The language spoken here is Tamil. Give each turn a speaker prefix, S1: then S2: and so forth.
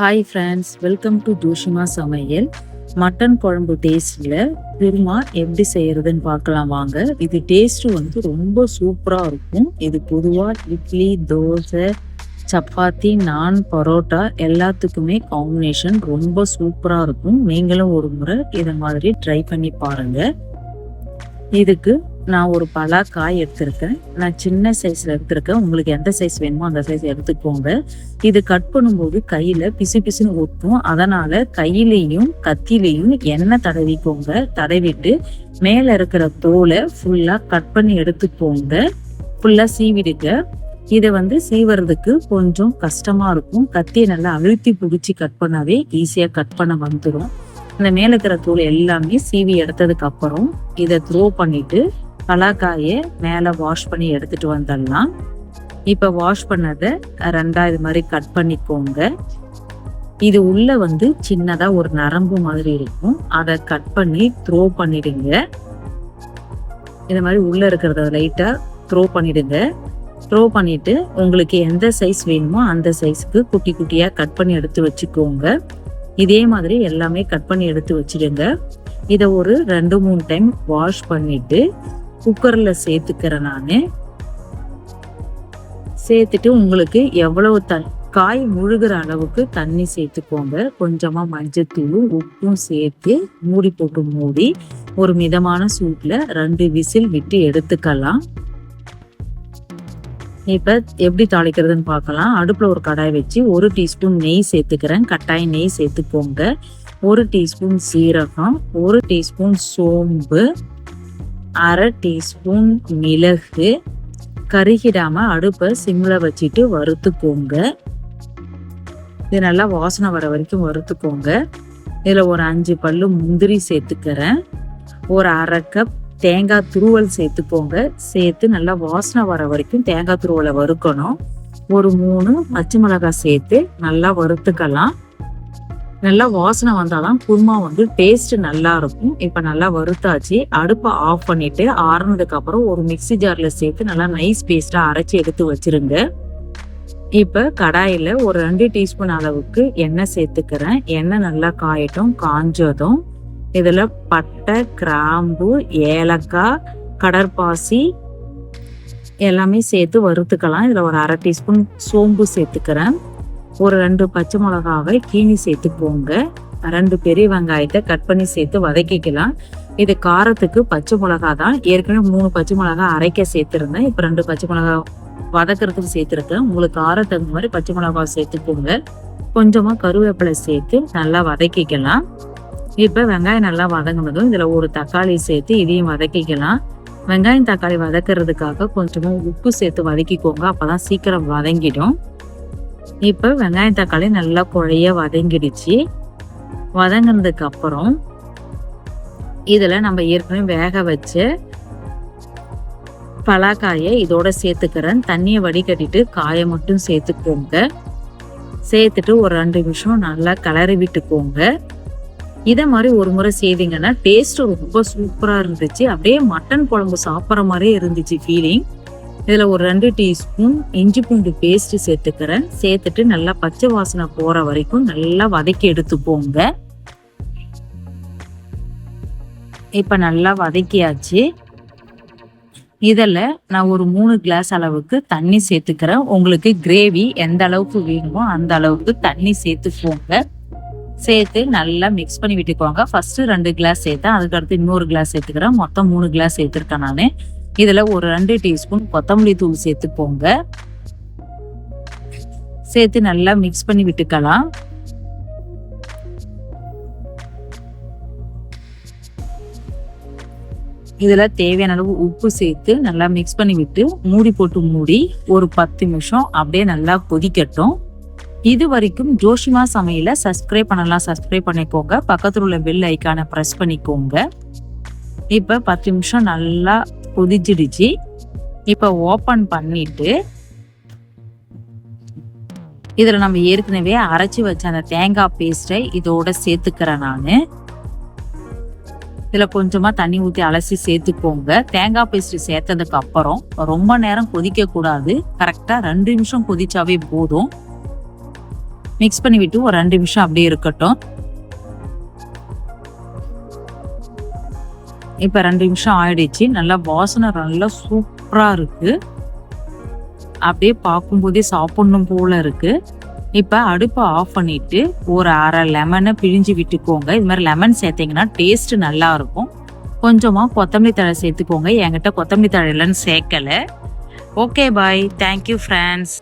S1: Hi friends welcome to Joshima சமையல். மட்டன் குழம்பு டேஸ்டில் குருமா எப்படி செய்யறதுன்னு பார்க்கலாம் வாங்க. இது டேஸ்ட்டு வந்து ரொம்ப சூப்பராக இருக்கும். இது பொதுவாக இட்லி தோசை சப்பாத்தி நான் பரோட்டா எல்லாத்துக்குமே காம்பினேஷன் ரொம்ப சூப்பராக இருக்கும். நீங்களும் ஒரு முறை இதை மாதிரி ட்ரை பண்ணி பாருங்கள் இதுக்கு நான் ஒரு பலா காய் எடுத்திருக்கேன். நான் சின்ன சைஸ்ல எடுத்திருக்கேன். உங்களுக்கு எந்த சைஸ் வேணுமோ அந்த சைஸ் எடுத்துக்கோங்க. இது கட் பண்ணும்போது கையில பிசு பிசுன்னு ஒட்டும் அதனால கையிலையும் கத்திலையும் எண்ணெய் தடவிக்கோங்க. தடவிட்டு மேல இருக்கிற தோலை ஃபுல்லா கட் பண்ணி எடுத்துக்கோங்க. ஃபுல்லா சீவிடுங்க. இதை வந்து சீவறதுக்கு கொஞ்சம் கஷ்டமா இருக்கும். கத்தியை நல்லா அழுத்தி பிடிச்சி கட் பண்ணாவே ஈஸியா கட் பண்ண வந்துடும் இந்த மேல இருக்கிற தூள் எல்லாமே சீவி எடுத்ததுக்கு அப்புறம் இதை த்ரோ பண்ணிட்டு பலாக்காயை மேலே வாஷ் பண்ணி எடுத்துட்டு வந்துடலாம் இப்போ வாஷ் பண்ணதை ரெண்டா இது மாதிரி கட் பண்ணிக்கோங்க. இது உள்ள வந்து சின்னதா ஒரு நரம்பு மாதிரி இருக்கும். அதை கட் பண்ணி த்ரோ பண்ணிடுங்க. இந்த மாதிரி உள்ள இருக்கிறத லைட்டா த்ரோ பண்ணிடுங்க. த்ரோ பண்ணிட்டு உங்களுக்கு எந்த சைஸ் வேணுமோ அந்த சைஸ்க்கு குட்டி குட்டியா கட் பண்ணி எடுத்து வச்சுக்கோங்க. இதே மாதிரி எல்லாமே கட் பண்ணி எடுத்து வச்சிடுங்க. இதை ஒரு ரெண்டு மூணு டைம் வாஷ் பண்ணிட்டு குக்கரில் சேர்த்துக்கிறேன் நான். சேர்த்துட்டு உங்களுக்கு எவ்வளவு த காய் முழுகிற அளவுக்கு தண்ணி சேர்த்துக்கோங்க. கொஞ்சமாக மஞ்சத்தூளும் உப்பும் சேர்த்து மூடி போட்டு மூடி ஒரு மிதமான சூட்டில் ரெண்டு விசில் விட்டு எடுத்துக்கலாம். இப்போ எப்படி தாளிக்கிறதுன்னு பார்க்கலாம். அடுப்பில் ஒரு கடாய் வச்சு ஒரு டீஸ்பூன் நெய் சேர்த்துக்கிறேன். கட்டாயம் நெய் சேர்த்துக்கோங்க. ஒரு டீஸ்பூன் சீரகம் ஒரு டீஸ்பூன் சோம்பு அரை டீஸ்பூன் மிளகு கருகிடாம அடுப்பை சிம்மில் வச்சுட்டு வறுத்துக்கோங்க. இது நல்லா வாசனை வர வரைக்கும் வறுத்துக்கோங்க. இதில் ஒரு அஞ்சு பல்லு முந்திரி சேர்த்துக்கிறேன். ஒரு அரை கப் தேங்காய் துருவல் சேர்த்துக்கோங்க. சேர்த்து நல்லா வாசனை வர வரைக்கும் தேங்காய் துருவலை வறுக்கணும். ஒரு மூணு பச்சை மிளகாய் சேர்த்து நல்லா வறுத்துக்கலாம். நல்லா வாசனை வந்தாதான் குருமா வந்து டேஸ்ட் நல்லா இருக்கும். இப்ப நல்லா வறுத்தாச்சு. அடுப்பை ஆஃப் பண்ணிட்டு ஆறுனதுக்கு அப்புறம் ஒரு மிக்ஸி ஜார்ல சேர்த்து நல்லா நைஸ் பேஸ்டா அரைச்சி எடுத்து வச்சிருங்க. இப்ப கடாயில ஒரு ரெண்டு டீஸ்பூன் அளவுக்கு எண்ணெய் சேர்த்துக்கிறேன். எண்ணெய் நல்லா காயட்டும் காஞ்சதும். இதுல பட்டை கிராம்பு ஏலக்காய் கடற்பாசி எல்லாமே சேர்த்து வறுத்துக்கலாம். இதுல ஒரு அரை டீஸ்பூன் சோம்பு சேர்த்துக்கிறேன். ஒரு ரெண்டு பச்சை மிளகாவை கீனி சேர்த்துக்கோங்க ரெண்டு பெரிய வெங்காயத்தை கட் பண்ணி சேர்த்து வதக்கிக்கலாம். இது காரத்துக்கு பச்சை மிளகா தான். ஏற்கனவே மூணு பச்சை மிளகா அரைக்க சேர்த்துருந்தேன். இப்போ ரெண்டு பச்சை மிளகா வதக்கிறதுக்கு சேர்த்துருக்கேன். உங்களுக்கு காரத்துக்கு தகுந்த மாதிரி பச்சை மிளகா சேர்த்துக்கோங்க கொஞ்சமாக கருவேப்பிலை சேர்த்து நல்லா வதக்கிக்கலாம். இப்போ வெங்காயம் நல்லா வதங்கினதும் இதில் ஒரு தக்காளி சேர்த்து இதையும் வதக்கிக்கலாம். வெங்காயம் தக்காளி வதக்கிறதுக்காக கொஞ்சமாக உப்பு சேர்த்து வதக்கிக்கோங்க. அப்போ தான் சீக்கிரம் வதங்கிடும். இப்போ வெங்காயம் தக்காளி நல்லா குழைய வதங்கிடுச்சு. வதங்கினதுக்கு அப்புறம் இதில் நம்ம ஏற்கனவே வேக வச்ச பலாக்காயை இதோட சேர்த்துக்கிறேன். தண்ணியை வடிகட்டிட்டு காயை மட்டும் சேர்த்துக்கோங்க. சேர்த்துட்டு ஒரு ரெண்டு நிமிஷம் நல்லா கிளறி விட்டுக்கோங்க. இதை மாதிரி ஒரு முறை செய்தீங்கன்னா டேஸ்ட் ரொம்ப சூப்பராக இருந்துச்சு. அப்படியே மட்டன் குழம்பு சாப்பிட்ற மாதிரியே இருந்துச்சு ஃபீலிங் இதில் ஒரு ரெண்டு டீஸ்பூன் இஞ்சி பூண்டு பேஸ்ட் சேர்த்துக்கிறேன். சேர்த்துட்டு நல்லா பச்சை வாசனை போகிற வரைக்கும் நல்லா வதக்கி எடுத்துப்போங்க இப்போ நல்லா வதக்கியாச்சு. இதில் நான் ஒரு மூணு கிளாஸ் அளவுக்கு தண்ணி சேர்த்துக்கிறேன். உங்களுக்கு கிரேவி எந்த அளவுக்கு வேணுமோ அந்த அளவுக்கு தண்ணி சேர்த்துக்கோங்க. சேர்த்து நல்லா மிக்ஸ் பண்ணி விட்டுக்கோங்க. ஃபர்ஸ்ட் ரெண்டு கிளாஸ் சேர்த்தேன். அதுக்கடுத்து இன்னொரு கிளாஸ் சேர்த்துக்கிறேன். மொத்தம் மூணு கிளாஸ் சேர்த்துருக்கேன் நான். இதில் ஒரு ரெண்டு டீஸ்பூன் கொத்தமல்லி தூள் சேர்த்துக்கோங்க சேர்த்து நல்லா மிக்ஸ் பண்ணி விட்டுக்கலாம். இதில் தேவையான அளவு உப்பு சேர்த்து நல்லா மிக்ஸ் பண்ணி விட்டு மூடி போட்டு மூடி ஒரு பத்து நிமிஷம் அப்படியே நல்லா கொதிக்கட்டும். இது வரைக்கும் ஜோஷிமா சமையல சப்ஸ்கிரைப் பண்ணலாம் சப்ஸ்கிரைப் பண்ணிக்கோங்க. பக்கத்தில் உள்ள பெல் ஐக்கானை ப்ரெஸ் பண்ணிக்கோங்க. இப்போ பத்து நிமிஷம் நல்லா கொதிச்சிடுச்சு. இப்போ ஓப்பன் பண்ணிட்டு இதில் நம்ம ஏற்கனவே அரைச்சி வச்ச அந்த தேங்காய் பேஸ்டை இதோட சேர்த்துக்கிறேன் நான். இதில் கொஞ்சமாக தண்ணி ஊற்றி அலசி சேர்த்துக்கோங்க. தேங்காய் பேஸ்ட் சேர்த்ததுக்கு அப்புறம் ரொம்ப நேரம் கொதிக்கக்கூடாது கரெக்டாக ரெண்டு நிமிஷம் கொதிச்சாவே போதும். மிக்ஸ் பண்ணி விட்டு ஒரு ரெண்டு நிமிஷம் அப்படியே இருக்கட்டும். இப்போ ரெண்டு நிமிஷம் ஆயிடுச்சு. நல்லா வாசனை நல்லா சூப்பராக இருக்கு. அப்படியே பார்க்கும்போதே சாப்பிடணும் போல இருக்கு. இப்போ அடுப்பை ஆஃப் பண்ணிட்டு ஒரு அரை லெமனை பிழிஞ்சு விட்டுக்கோங்க. இது மாதிரி லெமன் சேர்த்தீங்கன்னா டேஸ்ட் நல்லா இருக்கும். கொஞ்சமாக கொத்தமல்லி தழை சேர்த்துக்கோங்க. என்கிட்ட கொத்தமல்லி தழை இல்லைன்னு சேர்க்கலை. Okay bye thank you friends